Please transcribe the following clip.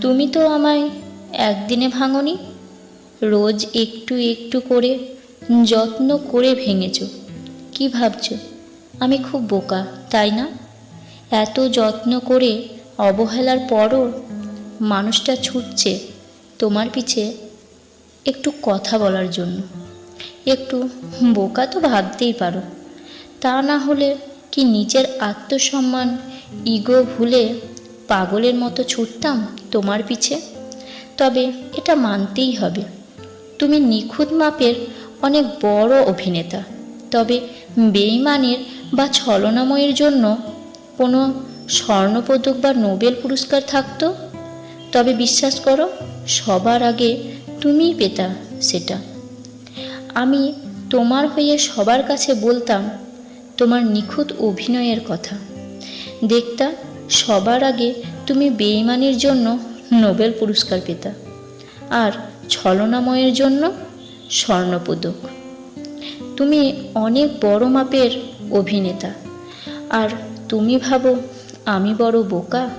তুমি তো আমায় একদিনে ভাঙনি, রোজ একটু একটু করে যত্ন করে ভেঙেছ। কি ভাবছ? আমি খুব বোকা, তাই না? এত যত্ন করে অবহেলার পরও মানুষটা ছুটছে তোমার পিছে একটু কথা বলার জন্য। একটু বোকা তো ভাবতেই পারো। তা না হলে কি নিজের আত্মসম্মান, ইগো ভুলে পাগলের মতো ছুটতাম তোমার পিছে? তবে এটা মানতেই হবে। তুমি নিখুঁত মাপের অনেক বড় অভিনেতা। তবে বেইমানের বা ছলনাময়ের জন্য কোনো স্বর্ণপদক বা নোবেল পুরস্কার থাকতো? তবে বিশ্বাস করো, সবার আগে তুমিই পেতা সেটা। আমি তোমার হয়ে সবার কাছে বলতাম, তোমার নিখুঁত অভিনয়ের কথা। দেখতা সবার আগে তুমি বেইমানির জন্য নোবেল পুরস্কার পেতা। আর ছলনাময়ের জন্য স্বর্ণপদক। তুমি অনেক বড় মাপের অভিনেতা। আর তুমি ভাবো, আমি বড় বোকা?